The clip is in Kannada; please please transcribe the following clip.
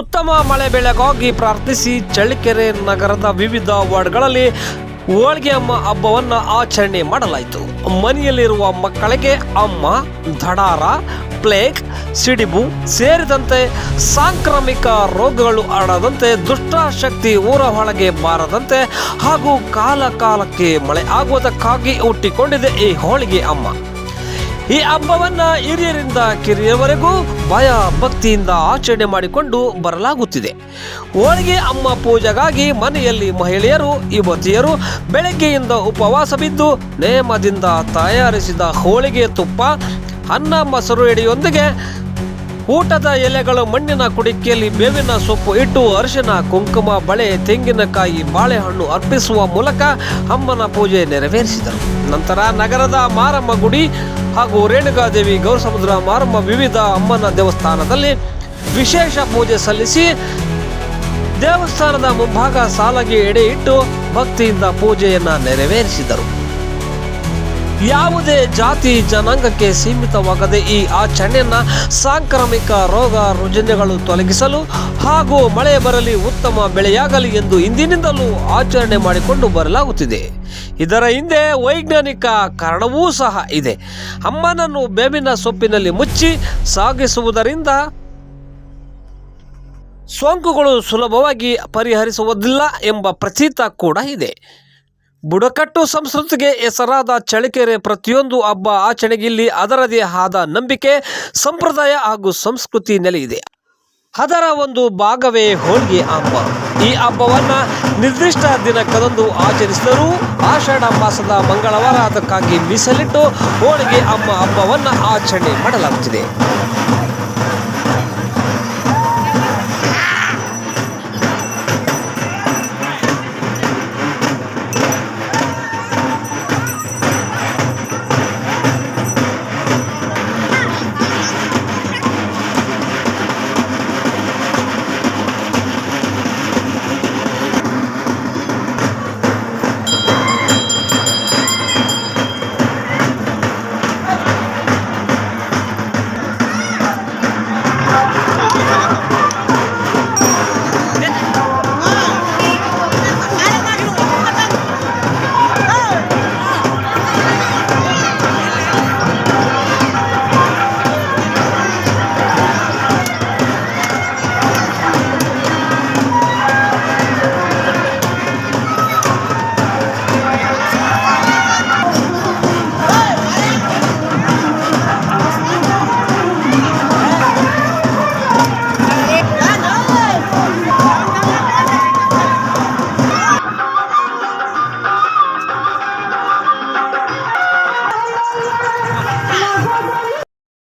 ಉತ್ತಮ ಮಳೆ ಬೆಳೆಗಾಗಿ ಪ್ರಾರ್ಥಿಸಿ ಚಳ್ಳಕೆರೆ ನಗರದ ವಿವಿಧ ವಾರ್ಡ್ಗಳಲ್ಲಿ ಹೋಳಿಗೆ ಅಮ್ಮ ಹಬ್ಬವನ್ನು ಆಚರಣೆ ಮಾಡಲಾಯಿತು. ಮನೆಯಲ್ಲಿರುವ ಮಕ್ಕಳಿಗೆ ಅಮ್ಮ ದಡಾರ ಪ್ಲೇಗ್, ಸಿಡಿಬು ಸೇರಿದಂತೆ ಸಾಂಕ್ರಾಮಿಕ ರೋಗಗಳು ಹರಡದಂತೆ ದುಷ್ಟಶಕ್ತಿ ಊರ ಒಳಗೆ ಬಾರದಂತೆ ಹಾಗೂ ಕಾಲ ಕಾಲಕ್ಕೆ ಮಳೆ ಆಗುವುದಕ್ಕಾಗಿ ಹುಟ್ಟಿಕೊಂಡಿದೆ ಈ ಹೋಳಿಗೆ ಅಮ್ಮ. ಈ ಹಬ್ಬವನ್ನ ಹಿರಿಯರಿಂದ ಕಿರಿಯವರೆಗೂ ಭಯ ಭಕ್ತಿಯಿಂದ ಆಚರಣೆ ಮಾಡಿಕೊಂಡು ಬರಲಾಗುತ್ತಿದೆ. ಹೋಳಿಗೆ ಅಮ್ಮ ಪೂಜೆಗಾಗಿ ಮನೆಯಲ್ಲಿ ಮಹಿಳೆಯರು, ಯುವತಿಯರು ಬೆಳಗ್ಗೆಯಿಂದ ಉಪವಾಸ ಬಿದ್ದು ನೇಮದಿಂದ ತಯಾರಿಸಿದ ಹೋಳಿಗೆ ತುಪ್ಪ, ಅನ್ನ, ಮೊಸರು ಎಡೆಯೊಂದಿಗೆ ಊಟದ ಎಲೆಗಳು ಮಣ್ಣಿನ ಕುಡಿಕೆಯಲ್ಲಿ ಬೇವಿನ ಸೊಪ್ಪು ಇಟ್ಟು ಅರಿಶಿನ, ಕುಂಕುಮ, ಬಳೆ, ತೆಂಗಿನಕಾಯಿ, ಬಾಳೆಹಣ್ಣು ಅರ್ಪಿಸುವ ಮೂಲಕ ಅಮ್ಮನ ಪೂಜೆ ನೆರವೇರಿಸಿದರು. ನಂತರ ನಗರದ ಮಾರಮ್ಮ ಗುಡಿ ಹಾಗೂ ರೇಣುಕಾದೇವಿ ಗೌರಸಮುದ್ರ ಮಾರಮ್ಮ ವಿವಿಧ ಅಮ್ಮನ ದೇವಸ್ಥಾನದಲ್ಲಿ ವಿಶೇಷ ಪೂಜೆ ಸಲ್ಲಿಸಿ ದೇವಸ್ಥಾನದ ಮುಂಭಾಗ ಸಾಲಗೆ ಎಡೆ ಇಟ್ಟು ಭಕ್ತಿಯಿಂದ ಪೂಜೆಯನ್ನು ನೆರವೇರಿಸಿದರು. ಯಾವುದೇ ಜಾತಿ ಜನಾಂಗಕ್ಕೆ ಸೀಮಿತವಾಗದೆ ಈ ಆಚರಣೆಯನ್ನು ಸಾಂಕ್ರಾಮಿಕ ರೋಗ ರುಜಿನಗಳು ತೊಲಗಿಸಲು ಹಾಗೂ ಮಳೆ ಬರಲಿ ಉತ್ತಮ ಬೆಳೆಯಾಗಲಿ ಎಂದು ಇಂದಿನಿಂದಲೂ ಆಚರಣೆ ಮಾಡಿಕೊಂಡು ಬರಲಾಗುತ್ತಿದೆ. ಇದರ ಹಿಂದೆ ವೈಜ್ಞಾನಿಕ ಕಾರಣವೂ ಸಹ ಇದೆ. ಅಮ್ಮನನ್ನು ಬೇವಿನ ಸೊಪ್ಪಿನಲ್ಲಿ ಮುಚ್ಚಿ ಸಾಗಿಸುವುದರಿಂದ ಸೋಂಕುಗಳು ಸುಲಭವಾಗಿ ಪರಿಹರಿಸುವುದಿಲ್ಲ ಎಂಬ ಪ್ರತೀತ ಕೂಡ ಇದೆ. ಬುಡಕಟ್ಟು ಸಂಸ್ಕೃತಿಗೆ ಹೆಸರಾದ ಚಳ್ಳಕೆರೆ ಪ್ರತಿಯೊಂದು ಹಬ್ಬ ಆಚರಣೆಗಿಲ್ಲಿ ಅದರದೇ ಆದ ನಂಬಿಕೆ, ಸಂಪ್ರದಾಯ ಹಾಗೂ ಸಂಸ್ಕೃತಿ ನೆಲೆಯಿದೆ. ಅದರ ಒಂದು ಭಾಗವೇ ಹೋಳಿಗೆ ಹಬ್ಬ. ಈ ಹಬ್ಬವನ್ನ ನಿರ್ದಿಷ್ಟ ದಿನಕ್ಕದಂದು ಆಚರಿಸಿದರೂ ಆಷಾಢ ಮಾಸದ ಮಂಗಳವಾರ ಅದಕ್ಕಾಗಿ ಮೀಸಲಿಟ್ಟು ಹೋಳಿಗೆ ಅಮ್ಮ ಹಬ್ಬವನ್ನು ಆಚರಣೆ ಮಾಡಲಾಗುತ್ತಿದೆ.